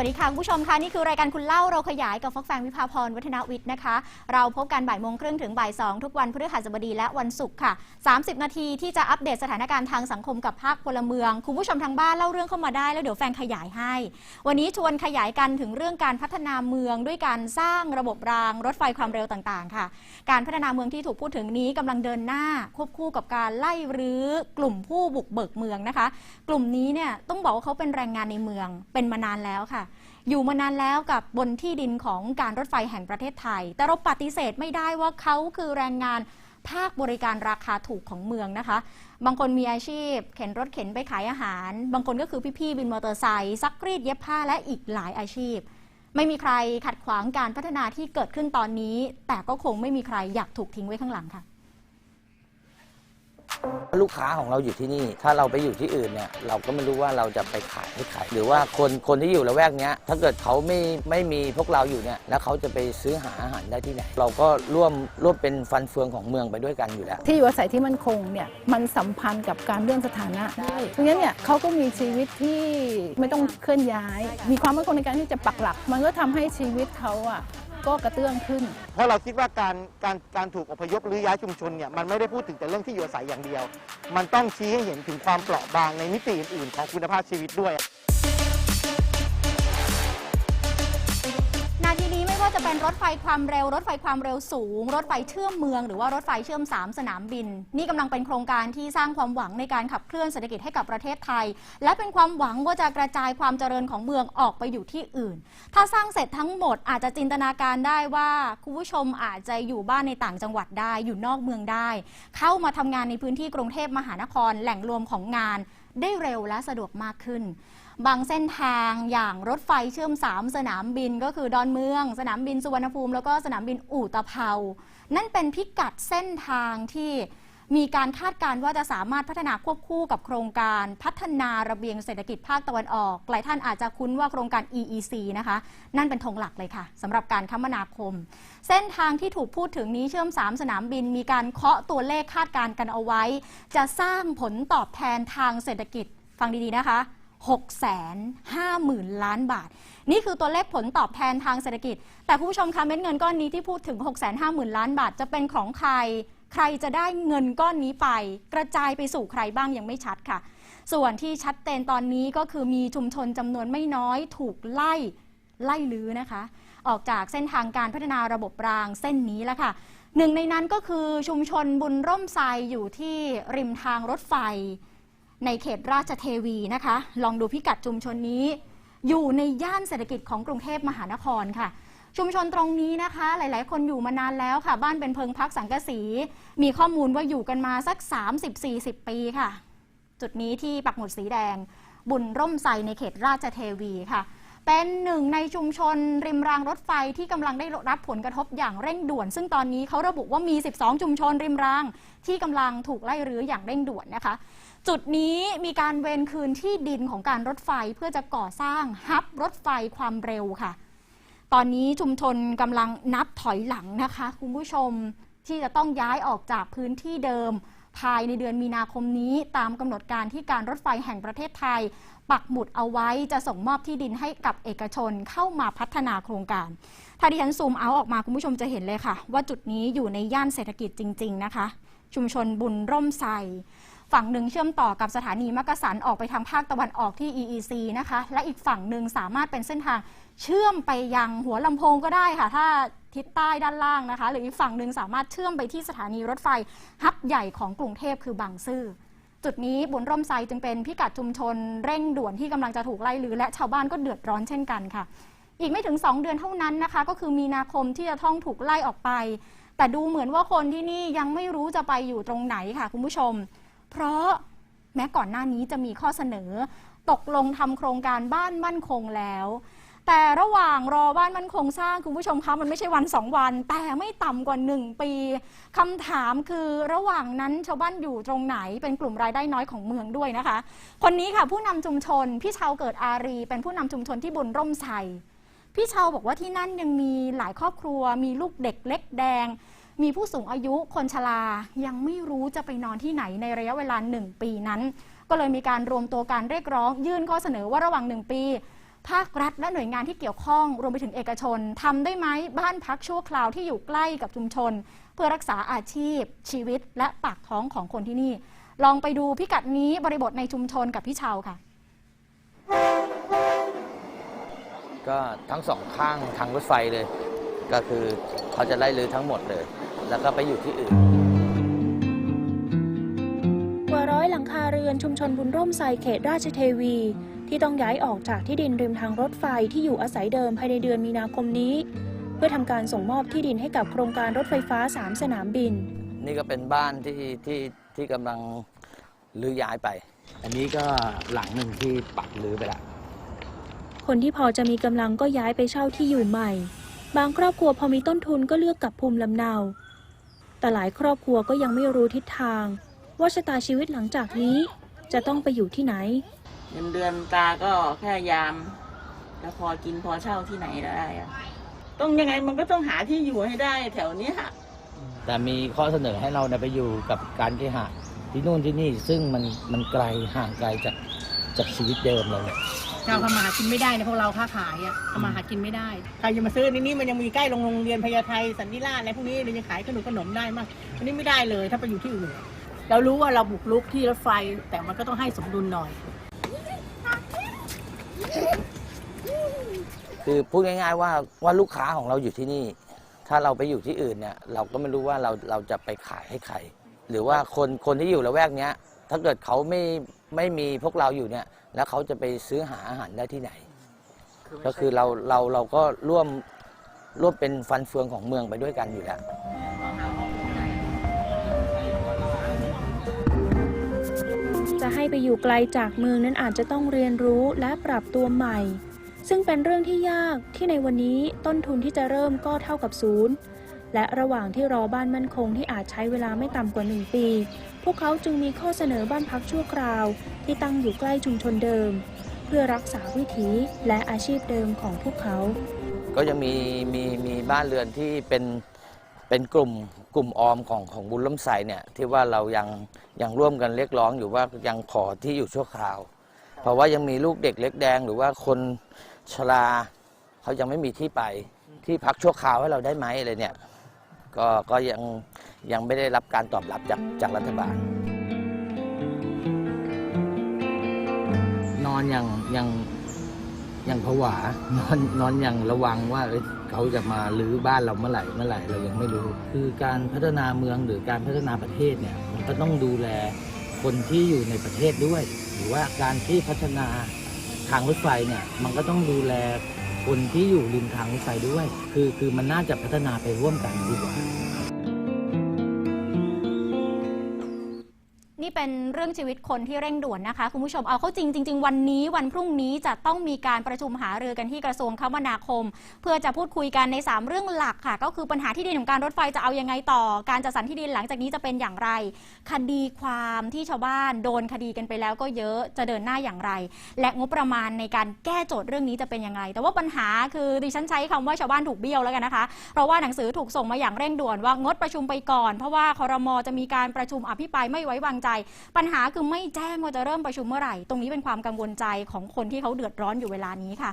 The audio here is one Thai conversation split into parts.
สวัสดีค่ะคุณผู้ชมค่ะนี่คือรายการคุณเล่าเราขยายกับฟอกแฟงวิภาพรวัฒนวิทย์นะคะ เราพบกันบ่ายโมงครึ่งถึงบ่ายสองทุกวันพฤหัสบดีและวันศุกร์ค่ะ 30 นาทีที่จะอัปเดตสถานการณ์ทางสังคมกับภาคพลเมือง คุณผู้ชมทางบ้านเล่าเรื่องเข้ามาได้แล้วเดี๋ยวแฟงขยายให้ วันนี้ชวนขยายกันถึงเรื่องการพัฒนาเมืองด้วยการสร้างระบบรางรถไฟความเร็วต่างๆ ค่ะ การพัฒนาเมืองที่ถูกพูดถึงนี้กำลังเดินหน้าควบคู่กับการไล่รื้อกลุ่มผู้บุกเบิกเมืองนะคะ กลุ่มนี้เนี่ยต้องบอกว่าเขาเป็นแรงงานในเมืองเป็นมานานแล้วค่ะ อยู่มานานแล้วกับบนที่ดินของการรถไฟแห่งประเทศไทย แต่เราปฏิเสธไม่ได้ว่าเขาคือแรงงานภาคบริการราคาถูกของเมืองนะคะ บางคนมีอาชีพ เข็นรถเข็นไปขายอาหาร บางคนก็คือพี่ๆบินมอเตอร์ไซค์ซักรีดเย็บผ้าและอีกหลายอาชีพ ไม่มีใครขัดขวางการพัฒนาที่เกิดขึ้นตอนนี้ แต่ก็คงไม่มีใครอยากถูกทิ้งไว้ข้างหลังค่ะ ลูกค้าของเราอยู่ที่นี่ ถ้าเราไปอยู่ที่อื่นเนี่ยเราก็ไม่รู้ว่าเราจะไปขายให้ใครหรือว่าคนคนที่อยู่ละแวกเนี้ยถ้าเกิดเขาไม่ไม่มีพวกเราอยู่เนี่ยแล้วเขาจะไปซื้อหาอาหารได้ที่ไหน เราก็ร่วมร่วมเป็นฟันเฟืองของเมืองไปด้วยกันอยู่แล้ว ที่อยู่อาศัยที่มั่นคงเนี่ยมันสัมพันธ์กับการเลื่อนสถานะได้เพราะงั้นเนี่ยเขาก็มีชีวิตที่ไม่ต้องเคลื่อนย้าย มีความมั่นคงในการที่จะปักหลัก มันก็ทำให้ชีวิตเขาอะ ก็กระเตื้องขึ้น เพราะเราคิดว่าการการการถูกอพยพหรือย้ายชุมชนเนี่ยมันไม่ได้พูดถึงแต่เรื่องที่อยู่อาศัยอย่างเดียว มันต้องชี้ให้เห็นถึงความเปราะบางในมิติอื่นๆของคุณภาพชีวิตด้วย ว่าจะเป็นรถไฟความเร็ว รถไฟความเร็วสูง รถไฟเชื่อมเมือง หรือว่ารถไฟเชื่อม 3 สนามบิน นี่กำลังเป็นโครงการที่สร้างความหวังในการขับเคลื่อนเศรษฐกิจให้กับประเทศไทย และเป็นความหวังว่าจะกระจายความเจริญของเมืองออกไปอยู่ที่อื่น ถ้าสร้างเสร็จทั้งหมดอาจจะจินตนาการได้ว่าคุณผู้ชมอาจจะอยู่บ้านในต่างจังหวัดได้อยู่นอกเมืองได้ เข้ามาทำงานในพื้นที่กรุงเทพมหานครแหล่งรวมของงานได้เร็วและสะดวกมากขึ้น บางเส้นทางอย่างรถไฟเชื่อม 3 สนามบินก็คือดอนเมือง สนามบินสุวรรณภูมิ แล้วก็สนามบินอู่ตะเภา นั่นเป็นพิกัดเส้นทางที่มีการคาดการณ์ว่าจะสามารถพัฒนาควบคู่กับโครงการพัฒนาระเบียงเศรษฐกิจภาคตะวันออก หลายท่านอาจจะคุ้นว่าโครงการ EEC นะคะ นั่นเป็นธงหลักเลยค่ะสำหรับการคมนาคม เส้นทางที่ถูกพูดถึงนี้เชื่อม 3 สนามบิน มีการเคาะตัวเลขคาดการณ์กันเอาไว้ จะสร้างผลตอบแทนทางเศรษฐกิจ ฟังดีๆนะคะ 6 5 0 0 0 0 ล้านบาท นี่คือตัวเลขผลตอบแทนทางเศรษฐกิจ แต่คุณผู้ชมคะเม็ดเงินก้อนนี้ที่พูดถึง 6 5 0 0 0 0 ล้านบาท จะเป็นของใคร ใครจะได้เงินก้อนนี้ไป กระจายไปสู่ใครบ้างยังไม่ชัดค่ะ ส่วนที่ชัดเจนตอนนี้ก็คือมีชุมชนจำนวนไม่น้อยถูกไล่ไล่ลื้อนะคะ ออกจากเส้นทางการพัฒนาระบบรางเส้นนี้แล้วค่ะหนึ่งในนั้นก็คือชุมชนบุญร่มไทรอยู่ที่ริมทางรถไฟ ในเขตราชเทวีนะคะ ลองดูพิกัดชุมชนนี้ อยู่ในย่านเศรษฐกิจของกรุงเทพมหานครค่ะ ชุมชนตรงนี้นะคะ หลาย ๆ คนอยู่มานานแล้วค่ะ บ้านเป็นเพิงพักสังกะสี มีข้อมูลว่าอยู่กันมาสัก 30-40 ปีค่ะ จุดนี้ที่ปักหมุดสีแดง บุญร่มไทรในเขตราชเทวีค่ะ เป็นหนึ่งในชุมชนริมรางรถไฟที่กำลังได้รับผลกระทบอย่างเร่งด่วน ซึ่งตอนนี้เขาระบุว่ามี 12 ชุมชนริมราง ที่กำลังถูกไล่รื้ออย่างเร่งด่วนนะคะ จุดนี้มีการเวนคืนที่ดินของการรถไฟเพื่อจะก่อสร้างฮับรถไฟความเร็วค่ะ ตอนนี้ชุมชนกำลังนับถอยหลังนะคะคุณผู้ชมที่จะต้องย้ายออกจากพื้นที่เดิมภายในเดือนมีนาคมนี้ตามกำหนดการที่การรถไฟแห่งประเทศไทย ปักหมุดเอาไว้จะส่งมอบที่ดินให้กับเอกชนเข้ามาพัฒนาโครงการ ถ้าดิฉันซูมเอาออกมาคุณผู้ชมจะเห็นเลยค่ะ ว่าจุดนี้อยู่ในย่านเศรษฐกิจจริง ๆ นะคะ ชุมชนบุญร่มไทรฝั่งหนึ่งเชื่อมต่อกับสถานีมักกะสันออกไปทางภาคตะวันออกที่ EEC นะคะ และอีกฝั่งหนึ่งสามารถเป็นเส้นทางเชื่อมไปยังหัวลำโพงก็ได้ค่ะ ถ้าทิศใต้ด้านล่างนะคะ หรืออีกฝั่งหนึ่งสามารถเชื่อมไปที่สถานีรถไฟฮับใหญ่ของกรุงเทพคือบางซื่อ จุดนี้บุญร่มไทรจึงเป็นพิกัดชุมชนเร่งด่วนที่กำลังจะถูกไล่ลือและชาวบ้านก็เดือดร้อนเช่นกันค่ะ อีกไม่ถึง 2 เดือนเท่านั้นนะคะ ก็คือมีนาคมที่จะต้องถูกไล่ออกไป แต่ดูเหมือนว่าคนที่นี่ยังไม่รู้จะไปอยู่ตรงไหนค่ะคุณผู้ชม เพราะแม้ก่อนหน้านี้จะมีข้อเสนอ ตกลงทำโครงการบ้านมั่นคงแล้ว แต่ระหว่างรอบ้านมันคงสร้างคุณผู้ชมคะมันไม่ใช่วันสองวัน แต่ไม่ต่ำกว่า 1 ปีคำถามคือระหว่างนั้นชาวบ้านอยู่ตรงไหนเป็นกลุ่มรายได้น้อยของเมืองด้วยนะคะ คนนี้ค่ะผู้นำชุมชนพี่ชาวเกิดอารี เป็นผู้นำชุมชนที่บุญร่มไทรพี่ชาวบอกว่าที่นั่นยังมีหลายครอบครัว มีลูกเด็กเล็กแดง มีผู้สูงอายุคนชรายังไม่รู้จะไปนอนที่ไหนในระยะเวลา 1 ปีนั้น ก็เลยมีการรวมตัวการเรียกร้อง ยื่นข้อเสนอว่าระหว่าง 1 ปี ภาครัฐและหน่วยงานที่เกี่ยวข้องรวมไปถึงเอกชนทำได้ไหมบ้านพักชั่วคราวที่อยู่ใกล้กับชุมชน เพื่อรักษาอาชีพ ชีวิต และปากท้องของคนที่นี่ ลองไปดูพิกัดนี้บริบทในชุมชนกับพี่เชาค่ะ ก็ทั้งสองข้างทางรถไฟเลย ก็คือเขาจะไล่ลือทั้งหมดเลย แล้วก็ไปอยู่ที่อื่นกว่าร้อยหลังคาเรือนชุมชนบุญร่มไซเขตราชเทวี ที่ต้องย้ายออกจากที่ดินริมทางรถไฟที่อยู่อาศัยเดิมภายในเดือนมีนาคมนี้ เพื่อทำการส่งมอบที่ดินให้กับโครงการรถไฟฟ้า 3 สนามบิน นี่ก็เป็นบ้านที่ที่ที่กำลังรื้อย้ายไป อันนี้ก็หลังหนึ่งที่ปักรื้อไปละคนที่พอจะมีกำลังก็ย้ายไปเช่าที่อยู่ใหม่ บางครอบครัวพอมีต้นทุนก็เลือกกลับภูมิลำเนา แต่หลายครอบครัวก็ยังไม่รู้ทิศทาง ว่าชะตาชีวิตหลังจากนี้จะต้องไปอยู่ที่ไหน เงินเดือนตาก็แค่ยามแล้วพอกินพอเช่าที่ไหนได้อะต้องยังไงมันก็ต้องหาที่อยู่ให้ได้แถวเนี้ยแต่มีข้อเสนอให้เราเนี่ยไปอยู่กับการเคหะที่นู่นที่นี่ซึ่งมันมันไกลห่างไกลจากจากชีวิตเดิมเราเนี่ยชาวทำมาหากินไม่ได้ในพวกเราค้าขายอะทำมาหากินไม่ได้ใครจะมาซื้อในนี้มันยังมีใกล้โรงเรียนพญาไทสันนิราชอะไรพวกนี้เรายังขายขนมขนมได้มากอันนี้ไม่ได้เลยถ้าไปอยู่ที่อื่นเรารู้ว่าเราบุกรุกที่รถไฟแต่มันก็ต้องให้สมดุลหน่อย คือพูดง่าย ๆ ว่าว่าลูกค้าของเราอยู่ที่นี่ ถ้าเราไปอยู่ที่อื่นเนี่ย เราก็ไม่รู้ว่าเราเราจะไปขายให้ใคร หรือว่าคนคนที่อยู่ละแวกเนี้ย ถ้าเกิดเขาไม่ไม่มีพวกเราอยู่เนี่ย แล้วเขาจะไปซื้อหาอาหารได้ที่ไหน ก็คือเราเราเราก็ร่วมร่วมเป็นฟันเฟืองของเมืองไปด้วยกันอยู่แล้ว ให้ไปอยู่ไกลจากเมืองนั้นอาจจะต้องเรียนรู้และปรับตัวใหม่ ซึ่งเป็นเรื่องที่ยากที่ในวันนี้ต้นทุนที่จะเริ่มก็เท่ากับศูนย์และระหว่างที่รอบ้านมั่นคงที่อาจใช้เวลาไม่ต่ำกว่า 1 ปี พวกเขาจึงมีข้อเสนอบ้านพักชั่วคราว ที่ตั้งอยู่ใกล้ชุมชนเดิม เพื่อรักษาวิถีและอาชีพเดิมของพวกเขา ก็จะมีมีมีบ้านเรือนที่เป็นเป็นกลุ่ม กลุ่มออมของของบุญล้มใสเนี่ยที่ว่าเรายังยังร่วมกันเรียกร้องอยู่ว่ายังขอที่อยู่ชั่วคราว เพราะว่ายังมีลูกเด็กเล็กแดง หรือว่าคนชราเขายังไม่มีที่ไปที่พักชั่วคราวให้เราได้ไหมอะไรเนี่ยก็ก็ยังยังไม่ได้รับการตอบรับจากจากรัฐบาล นอนอย่างอย่างอย่างผวานอนนอนอย่างระวังว่า เขาจะมาลื้อบ้านเราเมื่อไหร่เมื่อไหร่เรายังไม่รู้ คือการพัฒนาเมืองหรือการพัฒนาประเทศเนี่ยมันก็ต้องดูแลคนที่อยู่ในประเทศด้วย หรือว่าการที่พัฒนาทางรถไฟเนี่ยมันก็ต้องดูแลคนที่อยู่ริมทางรถไฟด้วย คือคือมันน่าจะพัฒนาไปร่วมกันดีกว่า รื่องชีวิตคนที่เร่งด่วนนะคะ คุณผู้ชมเอาเข้าจริงจริง ๆ วันนี้วันพรุ่งนี้จะต้องมีการประชุมหารือกันที่กระทรวงคมนาคม เพื่อจะพูดคุยกันใน 3 เรื่องหลักค่ะ ก็คือปัญหาที่ดินของการรถไฟจะเอายังไงต่อ การจัดสรรที่ดินหลังจากนี้จะเป็นอย่างไร คดีความที่ชาวบ้านโดนคดีกันไปแล้วก็เยอะจะเดินหน้าอย่างไร และงบประมาณในการแก้โจทย์เรื่องนี้จะเป็นยังไง แต่ว่าปัญหาคือดิฉันใช้คำว่าชาวบ้านถูกเบี้ยวแล้วกันนะคะ เพราะว่าหนังสือถูกส่งมาอย่างเร่งด่วนว่างดประชุมไปก่อน เพราะว่าคอรมอจะมีการประชุมอภิปรายไม่ไว้วางใจปัญหาหาคือไม่แจ้งว่าจะเริ่มประชุมเมื่อไหร่ ตรงนี้เป็นความกังวลใจของคนที่เขาเดือดร้อนอยู่เวลานี้ค่ะ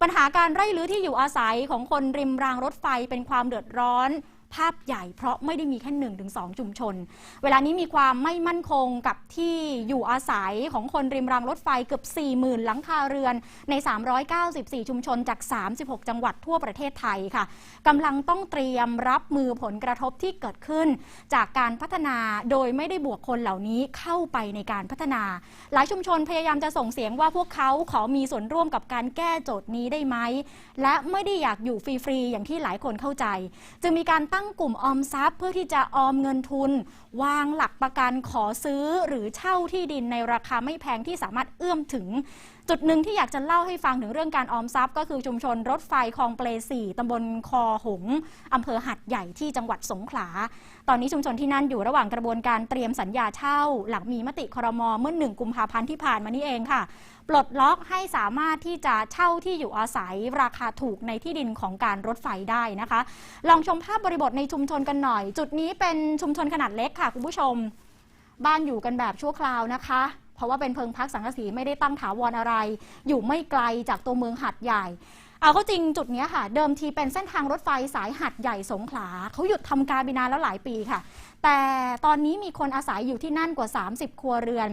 ปัญหาการไร่รื้อที่อยู่อาศัยของคนริมรางรถไฟเป็นความเดือดร้อน ภาพใหญ่เพราะไม่ได้มีแค่หนึ่งถึงสองชุมชน เวลานี้มีความไม่มั่นคงกับที่อยู่อาศัยของคนริมรางรถไฟเกือบ 40,000 หลังคาเรือนใน 394 ชุมชนจาก 36 จังหวัดทั่วประเทศไทยค่ะกำลังต้องเตรียมรับมือผลกระทบที่เกิดขึ้น จากการพัฒนาโดยไม่ได้บวกคนเหล่านี้เข้าไปในการพัฒนา หลายชุมชนพยายามจะส่งเสียงว่าพวกเขาขอมีส่วนร่วมกับการแก้โจทย์นี้ได้ไหมและไม่ได้อยากอยู่ฟรีๆอย่างที่หลายคนเข้าใจ จึงมีการตั้งงกลุ่มออมทรัพย์ เพื่อที่จะออมเงินทุน วางหลักประกันขอซื้อหรือเช่าที่ดินในราคาไม่แพงที่สามารถเอื้อมถึง จุดหนึ่งที่อยากจะเล่าให้ฟังถึงเรื่องการออมทรัพย์ ก็คือชุมชนรถไฟคลองเปลสี่ตำบลคอหงส์อำเภอหัดใหญ่ที่จังหวัดสงขลา ตอนนี้ชุมชนที่นั่นอยู่ระหว่างกระบวนการเตรียมสัญญาเช่า หลังมีมติครมเมื่อหนึ่งกุมภาพันธ์ที่ผ่านมานี้เองค่ะ ปลดล็อกให้สามารถที่จะเช่าที่อยู่อาศัยราคาถูกในที่ดินของการรถไฟได้นะคะ ลองชมภาพบริบทในชุมชนกันหน่อย จุดนี้เป็นชุมชนขนาดเล็กค่ะคุณผู้ชม บ้านอยู่กันแบบชั่วคราวนะคะ เพราะว่าเป็นเพิงพักสังกะสีไม่ได้ตั้งถาวรอะไร อยู่ไม่ไกลจากตัวเมืองหัดใหญ่ เอาเข้าจริงจุดนี้ค่ะ เดิมทีเป็นเส้นทางรถไฟสายหัดใหญ่สงขลาเขาหยุดทำการไปนานแล้วหลายปีค่ะ แต่ตอนนี้มีคนอาศัยอยู่ที่นั่นกว่า 30 ครัวเรือน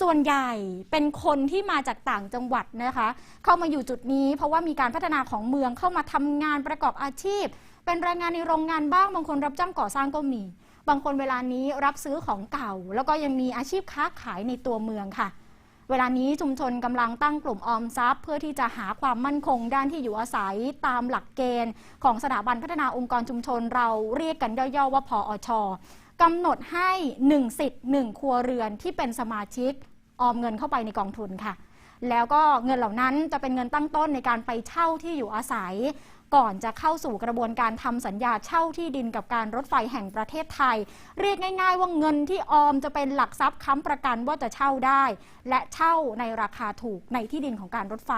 ส่วนใหญ่เป็นคนที่มาจากต่างจังหวัดนะคะ เข้ามาอยู่จุดนี้เพราะว่ามีการพัฒนาของเมืองเข้ามาทำงานประกอบอาชีพ เป็นแรงงานในโรงงานบ้างบางคนรับจ้างก่อสร้างก็มี บางคนเวลานี้รับซื้อของเก่า แล้วก็ยังมีอาชีพค้าขายในตัวเมืองค่ะ เวลานี้ชุมชนกำลังตั้งกลุ่มออมทรัพย์ เพื่อที่จะหาความมั่นคงด้านที่อยู่อาศัยตามหลักเกณฑ์ ของสถาบันพัฒนาองค์กรชุมชนเราเรียกกันย่อๆว่าพออชกำหนดให้ 1 สิทธิ์ 1 ครัวเรือนที่เป็นสมาชิกออมเงินเข้าไปในกองทุนค่ะ แล้วก็เงินเหล่านั้นจะเป็นเงินตั้งต้นในการไปเช่าที่อยู่อาศัย ก่อนจะเข้าสู่กระบวนการทำสัญญาเช่าที่ดินกับการรถไฟแห่งประเทศไทย เรียกง่าย ๆ ว่าเงินที่ออมจะเป็นหลักทรัพย์ค้ำประกันว่าจะเช่าได้ และเช่าในราคาถูกในที่ดินของการรถไฟ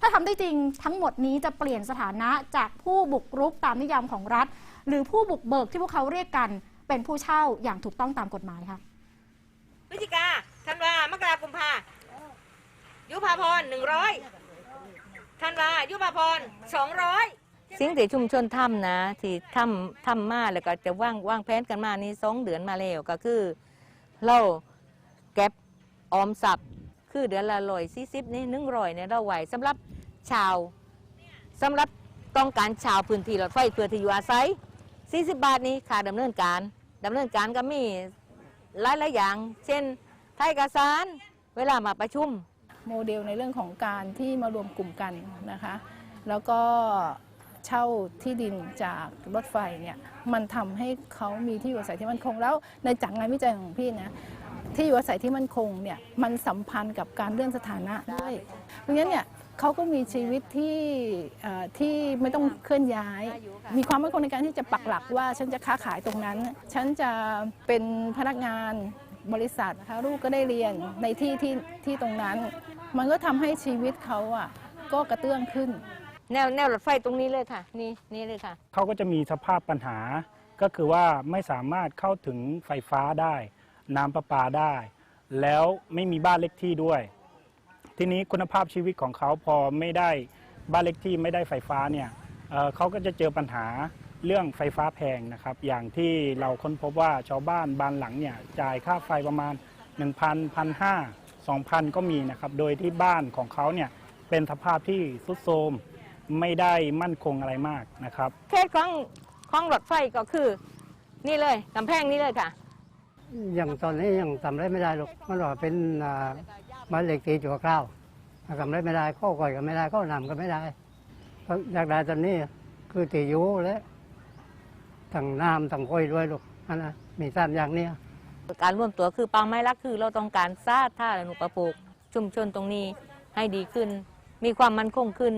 ถ้าทำได้จริงทั้งหมดนี้จะเปลี่ยนสถานะจากผู้บุกรุกตามนิยามของรัฐ หรือผู้บุกเบิกที่พวกเขาเรียกกัน เป็นผู้เช่าอย่างถูกต้องตามกฎหมายค่ะพฤศจิกาธันวามกรากุมภายุพาพรหนึ่งร้อยธันวายุพาพรสองร้อย สิ่งที่ชุมชนทำนะที่ทำทำมาแล้วก็จะว่างว่างแผนกันมานี่สองเดือนมาแล้วก็คือ เราเก็บออมทรัพย์คือเดือนละร้อยสี่สิบนี่หนึ่งร้อยเนี่ยเราไหวสำหรับชาวสำหรับต้องการชาวพื้นที่รถไฟเพื่อที่อยู่อาศัย40บบาทนี้ค่าดำเนินการดำเนินการก็มีหลายหลายอย่าง เช่นไทยกสารเวลามาประชุม โมเดลในเรื่องของการที่มารวมกลุ่มกันนะคะ แล้วก็ เช่าที่ดินจากรถไฟเนี่ยมันทำให้เขามีที่อยู่อาศัยที่มั่นคงแล้ว ในจากงานวิจัยของพี่นะที่อยู่อาศัยที่มั่นคงเนี่ยมันสัมพันธ์กับการเลื่อนสถานะด้วย เพราะฉะนั้นเนี่ยเขาก็มีชีวิตที่ที่ไม่ต้องเคลื่อนย้าย มีความมั่นคงในการที่จะปักหลักว่าฉันจะค้าขายตรงนั้น ฉันจะเป็นพนักงานบริษัทนะคะลูกก็ได้เรียนในที่ที่ที่ตรงนั้น มันก็ทำให้ชีวิตเขาอะก็กระเตื้องขึ้น แนวแนวรถไฟตรงนี้เลยค่ะ นี่นี่เลยค่ะ เขาก็จะมีสภาพปัญหา ก็คือว่าไม่สามารถเข้าถึงไฟฟ้าได้ น้ำประปาได้ แล้วไม่มีบ้านเล็กที่ด้วย ทีนี้คุณภาพชีวิตของเขาพอไม่ได้บ้านเล็กที่ไม่ได้ไฟฟ้าเนี่ยเอ่อเขาก็จะเจอปัญหาเรื่องไฟฟ้าแพงนะครับ อย่างที่เราค้นพบว่าชาวบ้านบ้านหลังเนี่ยจ่ายค่าไฟประมาณ 1,000 1,500 2,000 ก็มีนะครับ โดยที่บ้านของเขาเนี่ยเป็นสภาพที่ทรุดโทรม ไม่ได้มั่นคงอะไรมากนะครับ เคสของของรถไฟก็คือ นี่เลยกำแพงนี่เลยค่ะ อย่างตอนนี้ยังทำอะไรไม่ได้หรอกมันว่าเป็นอ่าบ้านเล็กตีจั่วคราวทำอะไรไม่ได้ข้อก่อยก็ไม่ได้ข้อนำก็ไม่ได้เพราะอยากได้ตอนนี้คือตีอยู่และทั้งน้ำทั้งก้อยด้วยลูกอันนะมีสามอย่างเนี้ย การร่วมตัวคือเป้าหมายหลักคือเราต้องการสร้างท่าอนุประปลูกชุมชนตรงนี้ให้ดีขึ้น มีความมั่นคงขึ้น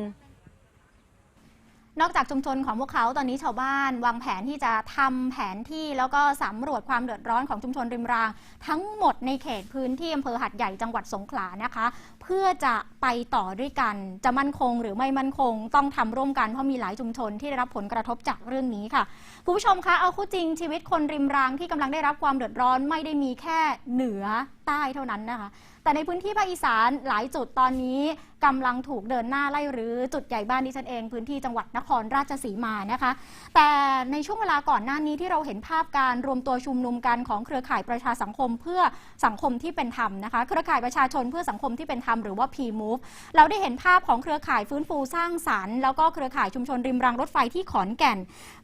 นอกจากชุมชนของพวกเขาตอนนี้ชาวบ้าน วางแผนที่จะทำแผนที่แล้วก็สำรวจความเดือดร้อนของชุมชนริมราง ทั้งหมดในเขตพื้นที่อำเภอหัดใหญ่จังหวัดสงขลานะคะ เพื่อจะไปต่อด้วยกัน จะมั่นคงหรือไม่มั่นคง ต้องทำร่วมกันเพราะมีหลายชุมชนที่ได้รับผลกระทบจากเรื่องนี้ค่ะคุณผู้ชมคะเอาคู่จริงชีวิตคนริมรางที่กำลังได้รับความเดือดร้อนไม่ได้มีแค่เหนือใต้เท่านั้นนะคะ แต่ในพื้นที่ภาคอีสานหลายจุดตอนนี้กำลังถูกเดินหน้าไล่รื้อจุดใหญ่บ้านดิฉันเอง พื้นที่จังหวัดนครราชสีมานะคะ แต่ในช่วงเวลาก่อนหน้านี้ที่เราเห็นภาพการรวมตัวชุมนุมกันของเครือข่ายประชาสังคมเพื่อสังคมที่เป็นธรรมนะคะ เครือข่ายประชาชนเพื่อสังคมที่เป็นธรรมหรือว่า P-Move เราได้เห็นภาพของเครือข่ายฟื้นฟูสร้างสรรค์ แล้วก็เครือข่ายชุมชนริมรางรถไฟที่ขอนแก่น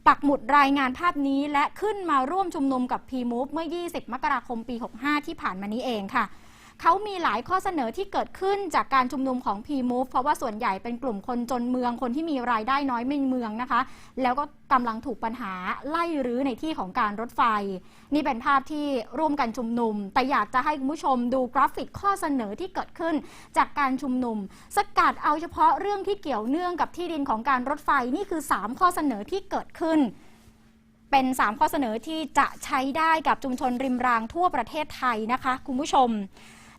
ปักหมุดรายงานภาพนี้และขึ้นมาร่วมชุมนุมกับ P-Move เมื่อ 20 มกราคมปี 65 ที่ผ่านมานี้เองค่ะ เขามีหลายข้อเสนอที่เกิดขึ้นจากการชุมนุมของ P-Move เพราะว่าส่วนใหญ่เป็นกลุ่มคนจนเมืองคนที่มีรายได้น้อยในเมืองนะคะ แล้วก็กำลังถูกปัญหาไล่รื้อในที่ของการรถไฟ นี่เป็นภาพที่ร่วมกันชุมนุม แต่อยากจะให้คุณผู้ชมดูกราฟิกข้อเสนอที่เกิดขึ้น จากการชุมนุม สกัดเอาเฉพาะเรื่องที่เกี่ยวเนื่องกับที่ดินของการรถไฟนี่คือ 3 ข้อเสนอที่เกิดขึ้นเป็น 3 ข้อเสนอที่จะใช้ได้กับชุมชนริมรางทั่วประเทศไทยนะคะ คุณผู้ชม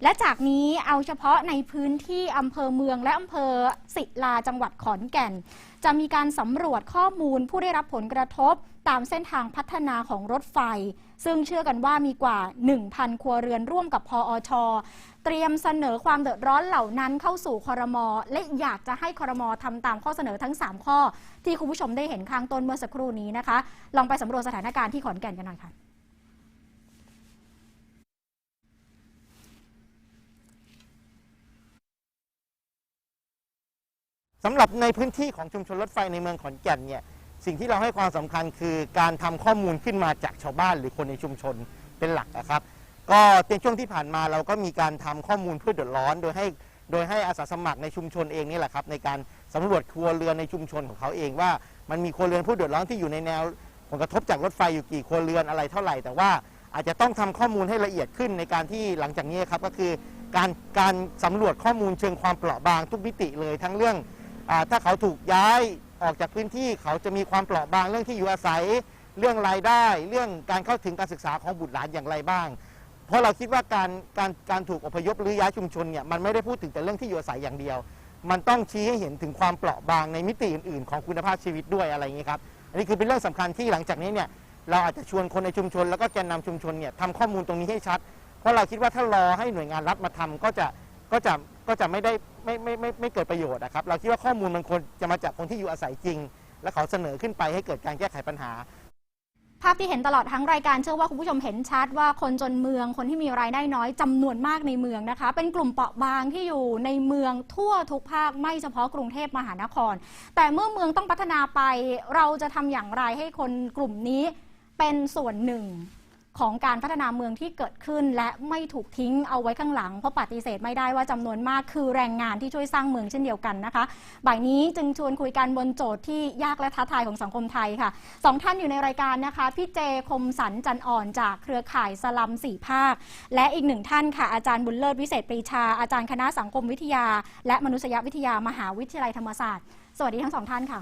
และจากนี้เอาเฉพาะในพื้นที่อำเภอเมืองและอำเภอศิลาจังหวัดขอนแก่น จะมีการสำรวจข้อมูลผู้ได้รับผลกระทบ ตามเส้นทางพัฒนาของรถไฟ ซึ่งเชื่อกันว่ามีกว่า 1,000 ครัวเรือนร่วมกับพออชเตรียมเสนอความเดือดร้อนเหล่านั้นเข้าสู่คอรมอและอยากจะให้คอรมอทำตามข้อเสนอทั้ง 3 ข้อ ที่คุณผู้ชมได้เห็นข้างต้นเมื่อสักครู่นี้นะคะ ลองไปสำรวจสถานการณ์ที่ขอนแก่นกันหน่อยค่ะ สำหรับในพื้นที่ของชุมชนรถไฟในเมืองขอนแก่นเนี่ยสิ่งที่เราให้ความสำคัญคือการทำข้อมูลขึ้นมาจากชาวบ้านหรือคนในชุมชนเป็นหลักนะครับ ก็ในช่วงที่ผ่านมาเราก็มีการทำข้อมูลเพื่อเดือดร้อน โดยให้โดยให้อาสาสมัครในชุมชนเองนี่แหละครับในการสำรวจครัวเรือนในชุมชนของเขาเองว่า มันมีครัวเรือนผู้เดือดร้อนที่อยู่ในแนวผลกระทบจากรถไฟอยู่กี่ครัวเรือนอะไรเท่าไหร่ แต่ว่าอาจจะต้องทำข้อมูลให้ละเอียดขึ้นในการที่หลังจากนี้ครับก็คือการการสำรวจข้อมูลเชิงความเปราะบางทุกมิติเลยทั้งเรื่อง ถ้าเขาถูกย้ายออกจากพื้นที่เขาจะมีความเปราะบางเรื่องที่อยู่อาศัย เรื่องรายได้ เรื่องการเข้าถึงการศึกษาของบุตรหลานอย่างไรบ้าง เพราะเราคิดว่าการการการถูกอพยพหรือย้ายชุมชนเนี่ยมันไม่ได้พูดถึงแต่เรื่องที่อยู่อาศัยอย่างเดียว มันต้องชี้ให้เห็นถึงความเปราะบางในมิติอื่น ๆ ของคุณภาพชีวิตด้วยอะไรอย่างนี้ครับอันนี้คือเป็นเรื่องสำคัญที่หลังจากนี้เนี่ยเราอาจจะชวนคนในชุมชน แล้วก็แกนนำชุมชนเนี่ยทำข้อมูลตรงนี้ให้ชัด เพราะเราคิดว่าถ้ารอให้หน่วยงานรัฐมาทำก็จะก็จะ ก็จะไม่ได้ไม่ไม่ไม่ไม่เกิดประโยชน์นะครับ เราคิดว่าข้อมูลมันควรจะมาจากคนที่อยู่อาศัยจริง และเขาเสนอขึ้นไปให้เกิดการแก้ไขปัญหา ภาพที่เห็นตลอดทั้งรายการเชื่อว่าคุณผู้ชมเห็นชัดว่าคนจนเมืองคนที่มีรายได้น้อยจำนวนมากในเมืองนะคะ เป็นกลุ่มเปราะบางที่อยู่ในเมืองทั่วทุกภาคไม่เฉพาะกรุงเทพมหานคร แต่เมื่อเมืองต้องพัฒนาไป เราจะทำอย่างไรให้คนกลุ่มนี้เป็นส่วนหนึ่ง ของการพัฒนาเมืองที่เกิดขึ้น และไม่ถูกทิ้งเอาไว้ข้างหลัง เพราะปฏิเสธไม่ได้ว่าจำนวนมากคือแรงงานที่ช่วยสร้างเมืองเช่นเดียวกันนะคะ บ่ายนี้จึงชวนคุยกันบนโจทย์ที่ยากและท้าทายของสังคมไทยค่ะสองท่านอยู่ในรายการนะคะ พี่เจคมสันจันอ่อนจากเครือข่ายสลัมสี่ภาค และอีกหนึ่งท่านค่ะอาจารย์บุญเลิศวิเศษปรีชา อาจารย์คณะสังคมวิทยา และมนุษยวิทยามหาวิทยาลัยธรรมศาสตร์ สวัสดีทั้งสองท่านค่ะ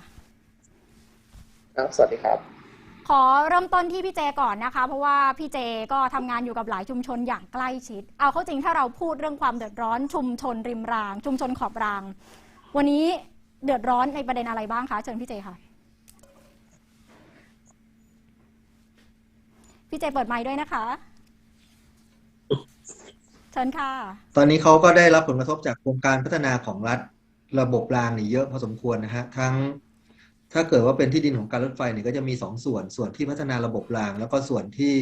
ครับสวัสดีครับ ขอเริ่มต้นที่พี่เจก่อนนะคะ เพราะว่าพี่เจก็ทำงานอยู่กับหลายชุมชนอย่างใกล้ชิด เอาเข้าจริงถ้าเราพูดเรื่องความเดือดร้อนชุมชนริมราง ชุมชนขอบราง วันนี้เดือดร้อนในประเด็นอะไรบ้างคะเชิญพี่เจค่ะพี่เจเปิดไมค์ด้วยนะคะ เชิญค่ะ ตอนนี้เขาก็ได้รับผลกระทบจากโครงการพัฒนาของรัฐระบบรางนี่เยอะพอสมควรนะฮะทั้ง ถ้าเกิดว่าเป็นที่ดินของการรถไฟเนี่ยก็จะมีสองส่วน ส่วนที่พัฒนาระบบราง แล้วก็ส่วนที่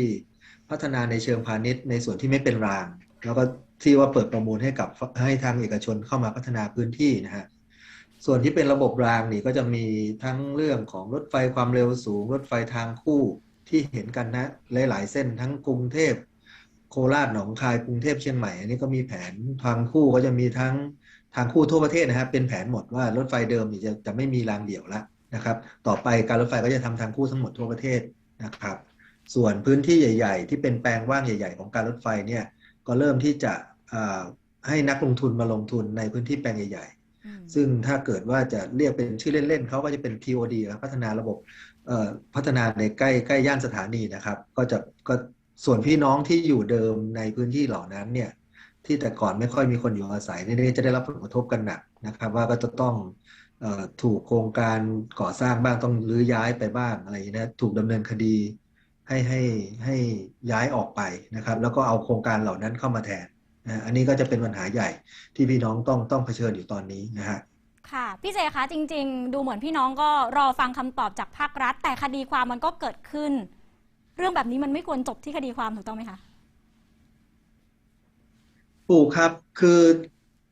พัฒนาในเชิงพาณิชย์ในส่วนที่ไม่เป็นราง แล้วก็ที่ว่าเปิดประมูลให้กับให้ทางเอกชนเข้ามาพัฒนาพื้นที่นะฮะส่วนที่เป็นระบบรางนี่ก็จะมีทั้งเรื่องของรถไฟความเร็วสูง รถไฟทางคู่ที่เห็นกันนะหลายๆเส้นทั้งกรุงเทพโคราชหนองคายกรุงเทพเชียงใหม่อันนี้ก็มีแผนทางคู่ก็จะมีทั้งทางคู่ทั่วประเทศนะครับเป็นแผนหมดว่ารถไฟเดิมจะจะไม่มีรางเดี่ยวล้ว นะครับ ต่อไปการรถไฟก็จะทำทางคู่ทั้งหมดทั่วประเทศนะครับ ส่วนพื้นที่ใหญ่ ๆ ที่เป็นแปลงว่างใหญ่ ๆ ของการรถไฟเนี่ยก็เริ่มที่จะอ่าให้นักลงทุนมาลงทุนในพื้นที่แปลงใหญ่ๆ ซึ่งถ้าเกิดว่าจะเรียกเป็นชื่อเล่นๆเขาก็จะเป็น TOD ครับพัฒนาระบบเอ่อพัฒนาในใกล้ใกล้ย่านสถานีนะครับ ก็จะก็ส่วนพี่น้องที่อยู่เดิมในพื้นที่เหล่านั้นเนี่ยที่แต่ก่อนไม่ค่อยมีคนอยู่อาศัยเนี่ยจะได้รับผลกระทบกันหนักนะครับ ว่าก็จะต้องเอ่อ ถูกโครงการก่อสร้างบ้างต้องรื้อย้ายไปบ้างอะไรอย่างนี้นะถูกดำเนินคดีให้ให้ให้ย้ายออกไปนะครับ แล้วก็เอาโครงการเหล่านั้นเข้ามาแทนนะอันนี้ก็จะเป็นปัญหาใหญ่ที่พี่น้องต้องต้องเผชิญอยู่ตอนนี้นะฮะค่ะพี่เจคะจริง ๆ ดูเหมือนพี่น้องก็รอฟังคำตอบจากภาครัฐ แต่คดีความมันก็เกิดขึ้น เรื่องแบบนี้มันไม่ควรจบที่คดีความถูกต้องไหมคะถูกครับคือ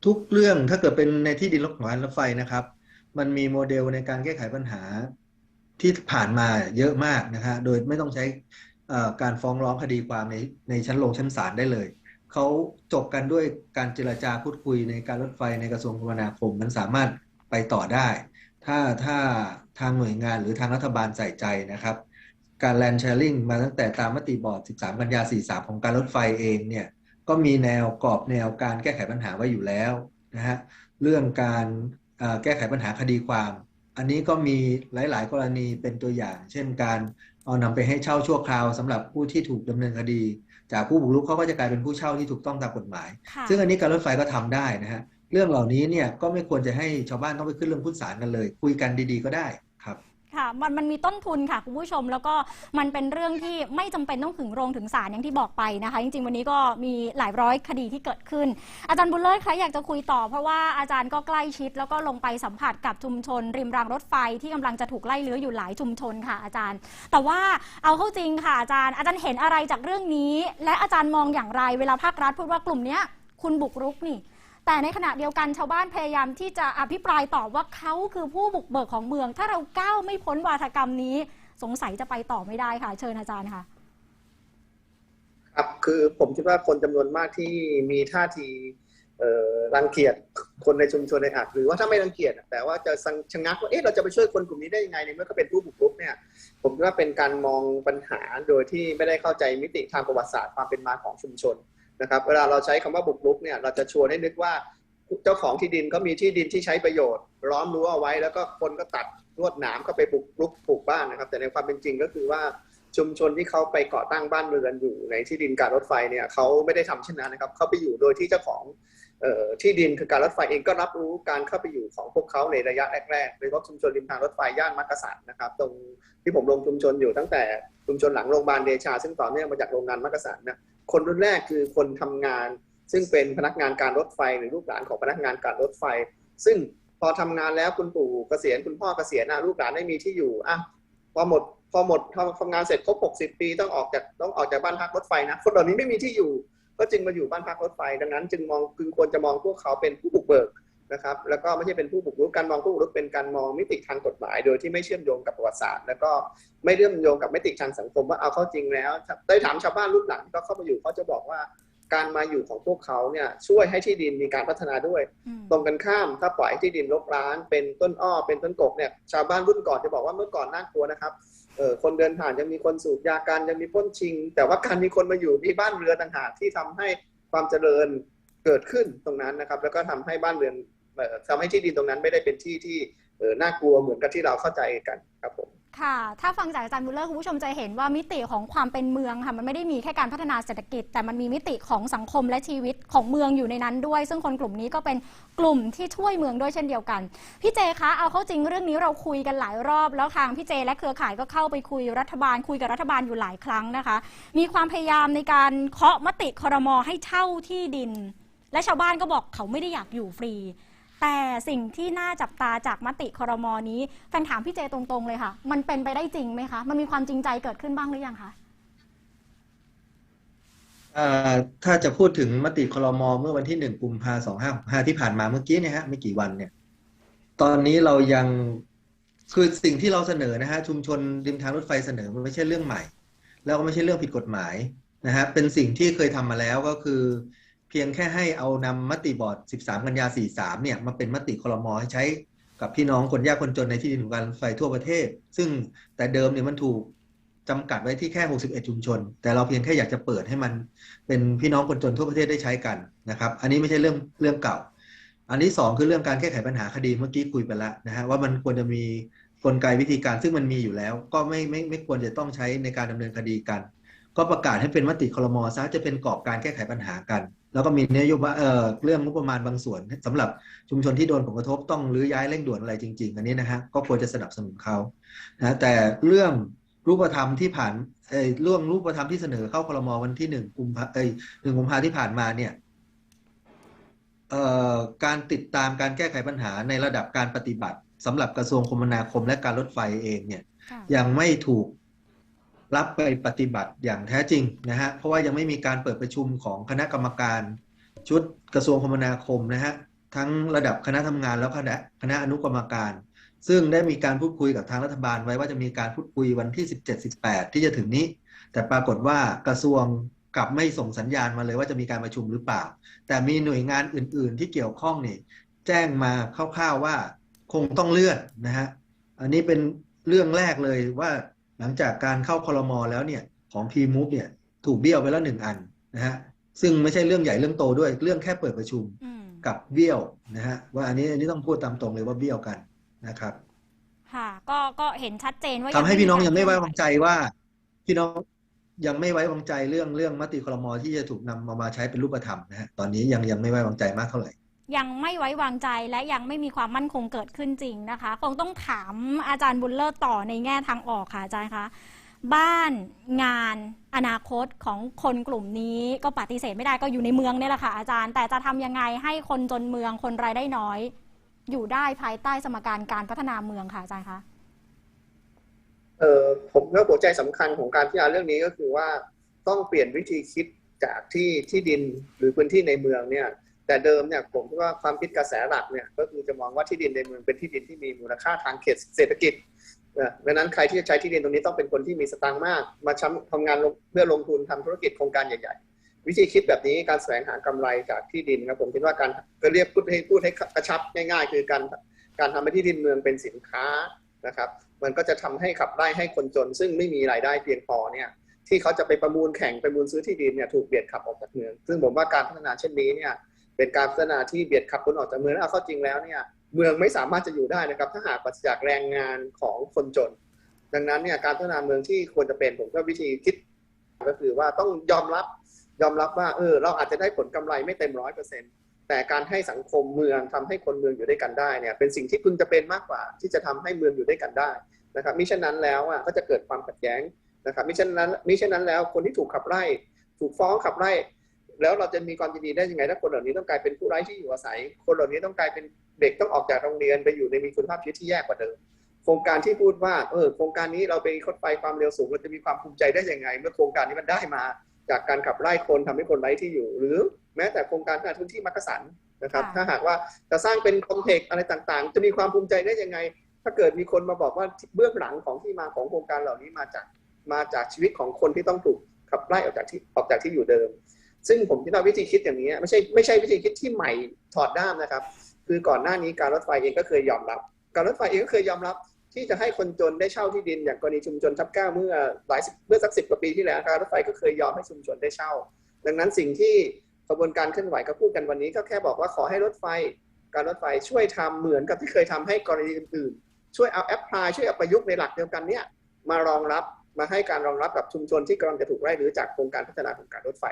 ทุกเรื่องถ้าเกิดเป็นในที่ดินรถของการรถไฟนะครับ มันมีโมเดลในการแก้ไขปัญหาที่ผ่านมาเยอะมากนะฮะโดยไม่ต้องใช้การฟ้องร้องคดีความในในชั้นลงชั้นศาลได้เลยเขาจบกันด้วยการเจรจาพูดคุยในการรถไฟในกระทรวงคมนาคมมันสามารถไปต่อได้ ถ้าถ้าทางหน่วยงานหรือทางรัฐบาลใส่ใจนะครับ การแลนด์แชร์ลิงมาตั้งแต่ตามมติบอร์ด 13 กันยา 43 ของการรถไฟเองเนี่ยก็มีแนวกรอบแนวการแก้ไขปัญหาไว้อยู่แล้วนะฮะเรื่องการ แก้ไขปัญหาคดีความ อันนี้ก็มีหลาย ๆ กรณีเป็นตัวอย่าง เช่นการเอานำไปให้เช่าชั่วคราวสำหรับผู้ที่ถูกดำเนินคดี จากผู้บุกรุกเขาก็จะกลายเป็นผู้เช่าที่ถูกต้องตามกฎหมายค่ะซึ่งอันนี้การรถไฟก็ทำได้นะฮะเรื่องเหล่านี้เนี่ยก็ไม่ควรจะให้ชาวบ้านต้องไปขึ้นเรื่องขึ้นศาลกันเลย คุยกันดีๆ ก็ได้ครับ ค่ะ มันมันมีต้นทุนค่ะคุณผู้ชม แล้วก็มันเป็นเรื่องที่ไม่จำเป็นต้องถึงโรงถึงศาลอย่างที่บอกไปนะคะ จริง ๆ วันนี้ก็มีหลายร้อยคดีที่เกิดขึ้น อาจารย์บุญเลิศคะอยากจะคุยต่อเพราะว่าอาจารย์ก็ใกล้ชิด แล้วก็ลงไปสัมผัสกับชุมชน ริมรางรถไฟที่กำลังจะถูกไล่เลื้ออยู่หลายชุมชนค่ะ อาจารย์ แต่ว่าเอาเข้าจริงค่ะอาจารย์ อาจารย์เห็นอะไรจากเรื่องนี้ และอาจารย์มองอย่างไร เวลาภาครัฐพูดว่ากลุ่มเนี้ยคุณบุกรุกนี่ แต่ในขณะเดียวกันชาวบ้านพยายามที่จะอภิปรายตอบว่าเขาคือผู้บุกเบิกของเมือง ถ้าเราก้าวไม่พ้นวาทกรรมนี้ สงสัยจะไปต่อไม่ได้ค่ะ เชิญอาจารย์ค่ะ ครับคือผมคิดว่าคนจำนวนมากที่มีท่าทีรังเกียจคนในชุมชนในอัดหรือว่าถ้าไม่รังเกียจแต่ว่าจะสังชะงักว่าเอ๊ะเราจะไปช่วยคนกลุ่มนี้ได้ยังไงในเมื่อเขาเป็นผู้บุกรุกเนี่ย ผมคิดว่าเป็นการมองปัญหาโดยที่ไม่ได้เข้าใจมิติทางประวัติศาสตร์ความเป็นมาของชุมชน นะครับ เวลาเราใช้คำว่าบุกรุกเนี่ยเราจะชวนให้นึกว่าเจ้าของที่ดินก็มีที่ดินที่ใช้ประโยชน์ ล้อมรั้วเอาไว้ แล้วก็คนก็ตัดลวดหนามเข้าไปบุกรุกปลูกบ้านนะครับ แต่ในความเป็นจริงก็คือว่าชุมชนที่เขาไปก่อตั้งบ้านเรือนอยู่ในที่ดินการรถไฟเนี่ยเขาไม่ได้ทำเช่นนั้นนะครับเขาไปอยู่โดยที่เจ้าของออที่ดินคือการรถไฟเองก็รับรู้การเข้าไปอยู่ของพวกเขาในระยะแรกๆโดยเฉพาะชุมชนริมทางรถไฟย่านมักกะสันนะครับ ตรงที่ผมลงชุมชนอยู่ตั้งแต่ชุมชนหลังโรงพยาบาลเดชา ซึ่งต่อเนื่องมาจากโรงงานมักกะสันนะ คนรุ่นแรกคือคนทำงาน ซึ่งเป็นพนักงานการรถไฟหรือลูกหลานของพนักงานการรถไฟ ซึ่งพอทำงานแล้วคุณปู่เกษียณคุณพ่อเกษียณอะลูกหลานไม่มีที่อยู่อะพอหมดพอหมดทำทำงานเสร็จครบ 60 ปีต้องออกจากต้องออกจากบ้านพักรถไฟนะคนเหล่านี้ไม่มีที่อยู่ ก็จึงมาอยู่บ้านพักรถไฟ ดังนั้น จึงมองจึงควรจะมองพวกเขาเป็นผู้บุกเบิก นะครับแล้วก็ไม่ใช่เป็นผู้บุกรุกการมองผู้บุกรุกเป็นการมองมิติทางกฎหมาย โดยที่ไม่เชื่อมโยงกับประวัติศาสตร์ แล้วก็ไม่เชื่อมโยงกับมิติทางสังคมว่าเอาเข้าจริงแล้วได้ถามชาวบ้านรุ่นหลังที่เขาเข้ามาอยู่เขาจะบอกว่าการมาอยู่ของพวกเขาเนี่ยช่วยให้ที่ดินมีการพัฒนาด้วย ตรงกันข้ามถ้าปล่อยให้ที่ดินรกร้างเป็นต้นอ้อเป็นต้นกกเนี่ยชาวบ้านรุ่นก่อนจะบอกว่าเมื่อก่อนน่ากลัวนะครับเออคนเดินผ่านยังมีคนสูบยากันยังมีปล้นชิง แต่ว่าการมีคนมาอยู่มีบ้านเรือนต่างหากที่ทำให้ความเจริญเกิดขึ้นตรงนั้นนะครับ แล้วก็ทำให้บ้านเรือนเอ่อ ทำให้ที่ดินตรงนั้นไม่ได้เป็นที่ที่น่ากลัวเหมือนกับที่เราเข้าใจกันครับผมค่ะ ถ้าฟังจากอาจารย์บุญเลิศคุณผู้ชมจะเห็นว่ามิติของความเป็นเมืองค่ะ มันไม่ได้มีแค่การพัฒนาเศรษฐกิจ แต่มันมีมิติของสังคมและชีวิตของเมืองอยู่ในนั้นด้วย ซึ่งคนกลุ่มนี้ก็เป็นกลุ่มที่ช่วยเมืองด้วยเช่นเดียวกัน พี่เจคะ เอาเข้าจริงเรื่องนี้เราคุยกันหลายรอบ แล้วทางพี่เจและเครือข่ายก็เข้าไปคุยรัฐบาล คุยกับรัฐบาลอยู่หลายครั้งนะคะ มีความพยายามในการเคาะมติครมอให้เช่าที่ดิน และชาวบ้านก็บอกเขาไม่ได้อยากอยู่ฟรี แต่สิ่งที่น่าจับตาจากมติครมนี้แฟนถามพี่เจตรงๆเลยค่ะ มันเป็นไปได้จริงไหมคะ มันมีความจริงใจเกิดขึ้นบ้างหรือยังคะถ้าจะพูดถึงมติคลมเมื่อวันที่หนึ่งกุมภาสองห้าห้าที่ผ่านมาเมื่อกี้เนี่ยฮะไม่กี่วันเนี่ย ตอนนี้เรายังคือสิ่งที่เราเสนอนะฮะชุมชนริมทางรถไฟเสนอมันไม่ใช่เรื่องใหม่ แล้วก็ไม่ใช่เรื่องผิดกฎหมายนะฮะเป็นสิ่งที่เคยทำมาแล้วก็คือ เพียงแค่ให้เอานำมติบอร์ด 13 กันยา 43 เนี่ยมาเป็นมติคลมให้ใช้กับพี่น้องคนยากคนจนในที่ดินของการไฟทั่วประเทศ ซึ่งแต่เดิมเนี่ยมันถูกจำกัดไว้ที่แค่ 61 ชุมชน แต่เราเพียงแค่อยากจะเปิดให้มันเป็นพี่น้องคนจนทั่วประเทศได้ใช้กันนะครับ อันนี้ไม่ใช่เรื่องเรื่องเก่า อันที่สองคือเรื่องการแก้ไขปัญหาคดีเมื่อกี้คุยไปแล้วนะฮะว่ามันควรจะมีกลไกวิธีการซึ่งมันมีอยู่แล้ว ก็ไม่ไม่ไม่ควรจะต้องใช้ในการดำเนินคดีกัน ก็ประกาศให้เป็นมติคลมซะจะเป็นกรอบการแก้ไขปัญหากัน แล้วก็มีนโยบายเอ่อเรื่องงบประมาณบางส่วนสำหรับชุมชนที่โดนผลกระทบต้องรื้อย้ายเร่งด่วนอะไรจริง ๆ อันนี้นะฮะก็ควรจะสนับสนุนเขานะแต่เรื่องรูปธรรมที่ผ่านเอ่อเรื่องรูปธรรมที่เสนอเข้าคลมวันที่หนึ่งกุมภาเอ้ยหนึ่งกุมภาที่ผ่านมาเนี่ยเอ่อการติดตามการแก้ไขปัญหาในระดับการปฏิบัติสำหรับกระทรวงคมนาคมและการรถไฟเองเนี่ยยังไม่ถูก รับไปปฏิบัติอย่างแท้จริงนะฮะเพราะว่ายังไม่มีการเปิดประชุมของคณะกรรมการชุดกระทรวงคมนาคมนะฮะทั้งระดับคณะทำงานแล้วคณะคณะอนุกรรมการ ซึ่งได้มีการพูดคุยกับทางรัฐบาลไว้ว่าจะมีการพูดคุยวันที่ 17-18 ที่จะถึงนี้ แต่ปรากฏว่ากระทรวงกลับไม่ส่งสัญญาณมาเลยว่าจะมีการประชุมหรือเปล่า แต่มีหน่วยงานอื่น ๆ ที่เกี่ยวข้องนี่แจ้งมาคร่าวๆว่าคงต้องเลื่อนนะฮะอันนี้เป็นเรื่องแรกเลยว่า หลังจากการเข้าคลมแล้วเนี่ยของ p m o v เนี่ยถูกเบี้ยวไปแล้วหนึ่งอันนะฮะซึ่งไม่ใช่เรื่องใหญ่เรื่องโตด้วยเรื่องแค่เปิดประชุมกับเบี้ยวนะฮะว่าอันนี้อันนี้ต้องพูดตามตรงเลยว่าเบี้ยวกันนะครับ ค่ะ ก็ก็เห็นชัดเจนว่าทำให้พี่น้องกายังไม่ไว้เคลื่วางใจว่า พี่น้องยังไม่ไว้วางใจเรื่องเรื่องมติคลมที่จะถูกนำมามาใช้เป็นรูปธรรมนะฮะตอนนี้ยังยังไม่ไว้วางใจมากเท่าไหร่ ยังไม่ไว้วางใจและยังไม่มีความมั่นคงเกิดขึ้นจริงนะคะ คงต้องถามอาจารย์บุญเลิศต่อในแง่ทางออกค่ะอาจารย์คะบ้านงานอนาคตของคนกลุ่มนี้ก็ปฏิเสธไม่ได้ก็อยู่ในเมืองนี่แหละค่ะอาจารย์ แต่จะทำยังไงให้คนจนเมืองคนรายได้น้อย อยู่ได้ภายใต้สมการการพัฒนาเมืองค่ะอาจารย์คะเอ่อผมว่าหัวใจสำคัญของการพิจารณาเรื่องนี้ก็คือว่าต้องเปลี่ยนวิธีคิดจากที่ที่ดินหรือพื้นที่ในเมืองเนี่ย แต่เดิมเนี่ยผมคิดว่าความคิดกระแสหลักเนี่ยก็คือจะมองว่าที่ดินในเมืองเป็นที่ดินที่มีมูลค่าทางเขตเศรษฐกิจนะดังนั้นใครที่จะใช้ที่ดินตรงนี้ต้องเป็นคนที่มีสตางค์มาก มาทำงานงเพื่อลงทุนทำธุรกิจโครงการใหญ่ ๆ วิธีคิดแบบนี้การแสวงหากำไรจากที่ดินครับผมคิดว่าการก็เรียกพูดให้พูดให้กระชับง่ายๆ คือการการทำให้ที่ดินเมืองเป็นสินค้านะครับ มันก็จะทำให้ขับไล่ให้คนจน ซึ่งไม่มีรายได้เพียงพอเนี่ยที่เขาจะไปประมูลแข่งปประมูลซื้อที่ดินเนี่ยถูกเบียดขับออกจากเมือง ซึ่งผมว่าการพัฒนาเช่นนี้เนี่ย เป็นการพัฒนาที่เบียดขับคนออกจากเมืองเอาเข้าจริงแล้วเนี่ยเมืองไม่สามารถจะอยู่ได้นะครับ ถ้าหากปราศจากแรงงานของคนจน ดังนั้นเนี่ยการพัฒนาเมืองที่ควรจะเป็นผมก็วิธีคิดก็คือว่าต้องยอมรับยอมรับว่าเออเราอาจจะได้ผลกำไรไม่เต็มร้อยเปอร์เซ็นต์แต่การให้สังคมเมืองทำให้คนเมืองอยู่ด้วยกันได้เนี่ยเป็นสิ่งที่พึงจะเป็นมากกว่า ที่จะทำให้เมืองอยู่ด้วยกันได้นะครับมิฉะนั้นแล้วอะก็จะเกิดความขัดแย้งนะครับมิฉะนั้นมิฉะนั้นแล้วคนที่ถูกขับไล่ ถูกฟ้องขับไล่ แล้วเราจะมีความยินดีได้ยังไงถ้าคนเหล่านี้ต้องกลายเป็นผู้ไร้ที่อยู่อาศัย คนเหล่านี้ต้องกลายเป็นเด็กต้องออกจากโรงเรียนไปอยู่ในมีคุณภาพชีวิตที่แย่กว่าเดิมโครงการที่พูดว่าเออโครงการนี้เราไปรถไฟความเร็วสูงเราจะมีความภูมิใจได้ยังไง เมื่อโครงการนี้มันได้มา จากการขับไล่คนทำให้คนไร้ที่อยู่ หรือแม้แต่โครงการพัฒนาพื้นที่มักกะสันนะครับค่ะถ้าหากว่าจะสร้างเป็นคอมเพล็กซ์อะไรต่างๆ จะมีความภูมิใจได้ยังไง ถ้าเกิดมีคนมาบอกว่าเบื้องหลังของที่มาของโครงการเหล่านี้มาจากมาจากชีวิตของคนที่ต้องถูกขับไล่ออกจากที่ออกจากที่อยู่เดิม ซึ่งผมคิดว่าวิธีคิดอย่างนี้ไม่ใช่ไม่ใช่วิธีคิดที่ใหม่ถอดด้ามนะครับ คือก่อนหน้านี้การรถไฟเองก็เคยยอมรับ การรถไฟเองก็เคยยอมรับ ที่จะให้คนจนได้เช่าที่ดิน อย่างกรณีชุมชนทับก้าเมื่อหลายเมื่อสักสิบกว่าปีที่แล้วการรถไฟก็เคยยอมให้ชุมชนได้เช่า ดังนั้นสิ่งที่กระบวนการเคลื่อนไหวก็พูดกันวันนี้ก็แค่บอกว่าขอให้รถไฟ การรถไฟช่วยทำเหมือนกับที่เคยทำให้กรณีอื่นๆช่วยเอาแอปพลายช่วยเอาประยุกต์ในหลักเดียวกันเนี่ยมารองรับมาให้การรองรับกับชุมชนที่กำลังจะถูกไล่หรือจากโครงการพัฒนาของการรถไฟ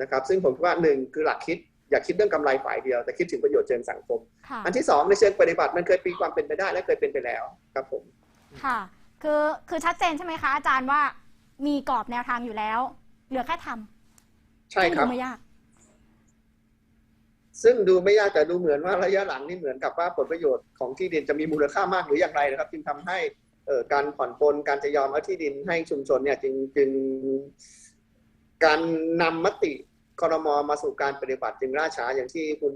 นะครับซึ่งผมคิดว่าหนึ่งคือหลักคิดอย่าคิดเรื่องกำไรฝ่ายเดียว แต่คิดถึงประโยชน์เชิงสังคมค่ะอันที่สองในเชิงปฏิบัติมันเคยมีความเป็นไปได้และเคยเป็นไปแล้วครับผมค่ะคือคือชัดเจนใช่ไหมคะอาจารย์ว่ามีกรอบแนวทางอยู่แล้ว เหลือแค่ทำใช่ครับซึ่งดูไม่ยากซึ่งดูไม่ยากแต่ดูเหมือนว่าระยะหลังนี่เหมือนกับว่าผลประโยชน์ของที่ดินจะมีมูลค่ามากหรืออย่างไรนะครับ จึงทำให้เอ่อการผ่อนปลนการจะยอมเอาที่ดินให้ชุมชนเนี่ยจึงจึง การนำมติคอรมอมาสู่การปฏิบัติจึงล่าช้าอย่างที่คุณ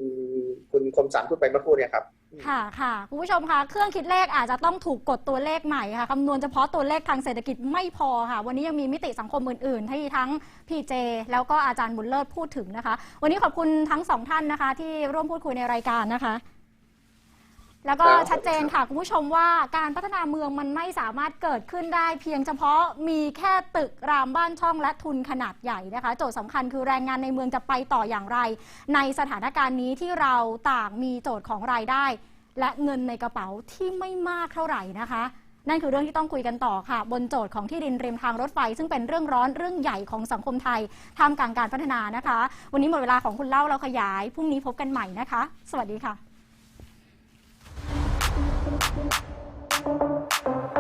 คุณคมสันพูดไปเมื่อครู่เนี่ยครับ ค่ะค่ะคุณผู้ชมคะเครื่องคิดเลขอาจจะต้องถูกกดตัวเลขใหม่ค่ะคำนวณเฉพาะตัวเลขทางเศรษฐกิจไม่พอค่ะ วันนี้ยังมีมิติสังคมอื่น ๆ ที่ทั้งพี่เจแล้วก็อาจารย์บุญเลิศพูดถึงนะคะ วันนี้ขอบคุณทั้งสองท่านนะคะ ที่ร่วมพูดคุยในรายการนะคะ แล้วก็ครับชัดเจนค่ะคุณผู้ชมว่าการพัฒนาเมืองมันไม่สามารถเกิดขึ้นได้ เพียงเฉพาะมีแค่ตึกรามบ้านช่องและทุนขนาดใหญ่นะคะ โจทย์สำคัญคือแรงงานในเมืองจะไปต่ออย่างไร ในสถานการณ์นี้ที่เราต่างมีโจทย์ของรายได้ และเงินในกระเป๋าที่ไม่มากเท่าไหร่นะคะ นั่นคือเรื่องที่ต้องคุยกันต่อค่ะ บนโจทย์ของที่ดินริมทางรถไฟ ซึ่งเป็นเรื่องร้อนเรื่องใหญ่ของสังคมไทยท่ามกลางการพัฒนานะคะ วันนี้หมดเวลาของคุณเล่าเราขยายพรุ่งนี้พบกันใหม่นะคะ สวัสดีค่ะ Thank you.